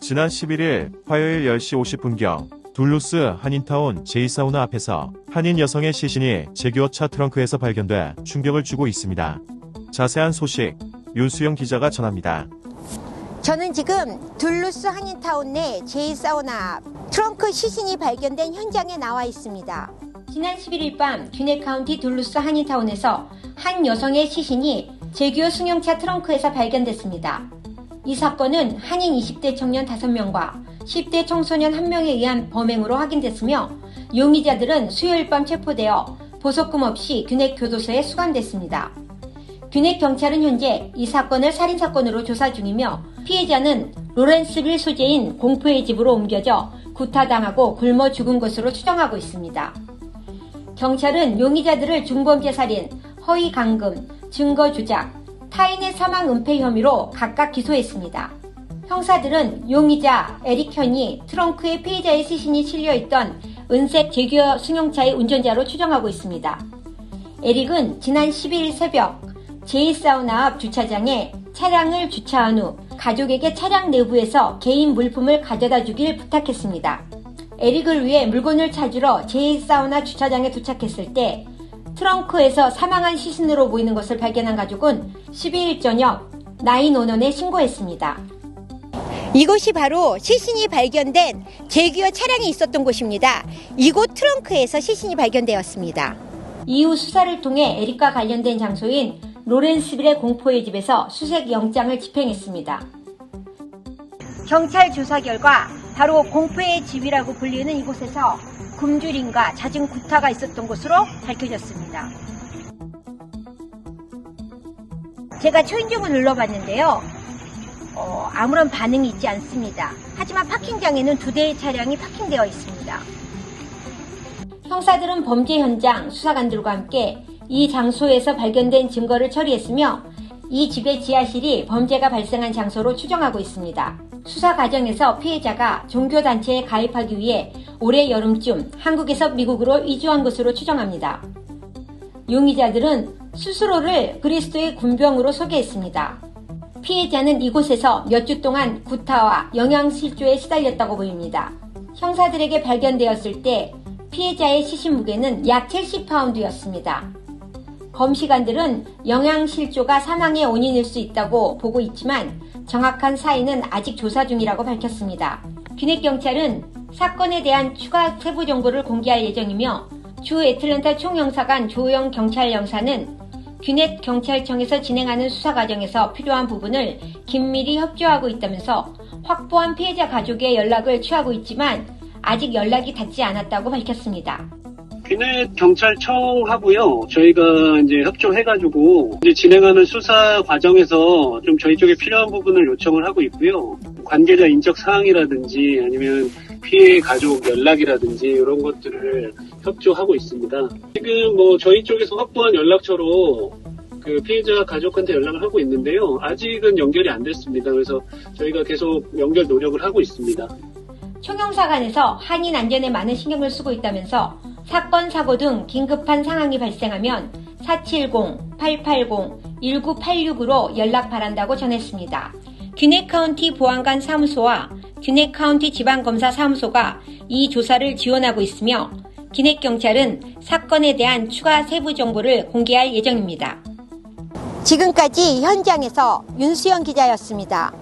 지난 11일 화요일 10시 50분경 둘루스 한인타운 제이사우나 앞에서 한인 여성의 시신이 제규어차 트렁크에서 발견돼 충격을 주고 있습니다. 자세한 소식 윤수영 기자가 전합니다. 저는 지금 둘루스 한인타운 내 제이사우나 앞 트렁크 시신이 발견된 현장에 나와 있습니다. 지난 11일 밤 듀네 카운티 둘루스 한인타운에서 한 여성의 시신이 제규어 승용차 트렁크에서 발견됐습니다. 이 사건은 한인 20대 청년 5명과 10대 청소년 1명에 의한 범행으로 확인됐으며 용의자들은 수요일 밤 체포되어 보석금 없이 균핵 교도소에 수감됐습니다. 균핵 경찰은 현재 이 사건을 살인사건으로 조사 중이며 피해자는 로렌스빌 소재인 공포의 집으로 옮겨져 구타당하고 굶어 죽은 것으로 추정하고 있습니다. 경찰은 용의자들을 중범죄 살인, 허위 감금, 증거 조작, 타인의 사망 은폐 혐의로 각각 기소했습니다. 형사들은 용의자 에릭 현이 트렁크에 피해자의 시신이 실려있던 은색 제규어 승용차의 운전자로 추정하고 있습니다. 에릭은 지난 12일 새벽 제이사우나 앞 주차장에 차량을 주차한 후 가족에게 차량 내부에서 개인 물품을 가져다 주길 부탁했습니다. 에릭을 위해 물건을 찾으러 제이사우나 주차장에 도착했을 때 트렁크에서 사망한 시신으로 보이는 것을 발견한 가족은 12일 저녁 나인원원에 신고했습니다. 이곳이 바로 시신이 발견된 제규어 차량이 있었던 곳입니다. 이곳 트렁크에서 시신이 발견되었습니다. 이후 수사를 통해 에릭과 관련된 장소인 로렌스빌의 공포의 집에서 수색 영장을 집행했습니다. 경찰 조사 결과 바로 공포의 집이라고 불리는 이곳에서 굶주림과 잦은 구타가 있었던 것으로 밝혀졌습니다. 제가 초인종을 눌러봤는데요. 어, 아무런 반응이 있지 않습니다. 하지만 파킹장에는 두 대의 차량이 파킹되어 있습니다. 형사들은 범죄 현장 수사관들과 함께 이 장소에서 발견된 증거를 처리했으며 이 집의 지하실이 범죄가 발생한 장소로 추정하고 있습니다. 수사 과정에서 피해자가 종교단체에 가입하기 위해 올해 여름쯤 한국에서 미국으로 이주한 것으로 추정합니다. 용의자들은 스스로를 그리스도의 군병으로 소개했습니다. 피해자는 이곳에서 몇 주 동안 구타와 영양실조에 시달렸다고 보입니다. 형사들에게 발견되었을 때 피해자의 시신 무게는 약 70파운드였습니다. 검시관들은 영양실조가 사망의 원인일 수 있다고 보고 있지만 정확한 사인은 아직 조사 중이라고 밝혔습니다. 균핵경찰은 사건에 대한 추가 세부 정보를 공개할 예정이며 주 애틀랜타 총영사관 조영 경찰 영사는 균핵 경찰청에서 진행하는 수사 과정에서 필요한 부분을 긴밀히 협조하고 있다면서 확보한 피해자 가족의 연락을 취하고 있지만 아직 연락이 닿지 않았다고 밝혔습니다. 귀내 경찰청하고요. 저희가 이제 협조해가지고 이제 진행하는 수사 과정에서 좀 저희 쪽에 필요한 부분을 요청을 하고 있고요. 관계자 인적 사항이라든지 아니면 피해 가족 연락이라든지 이런 것들을 협조하고 있습니다. 지금 뭐 저희 쪽에서 확보한 연락처로 그 피해자 가족한테 연락을 하고 있는데요. 아직은 연결이 안 됐습니다. 그래서 저희가 계속 연결 노력을 하고 있습니다. 총영사관에서 한인 안전에 많은 신경을 쓰고 있다면서 사건, 사고 등 긴급한 상황이 발생하면 470-880-1986으로 연락 바란다고 전했습니다. 균핵 카운티 보안관 사무소와 균핵 카운티 지방검사 사무소가 이 조사를 지원하고 있으며 기획 경찰은 사건에 대한 추가 세부 정보를 공개할 예정입니다. 지금까지 현장에서 윤수영 기자였습니다.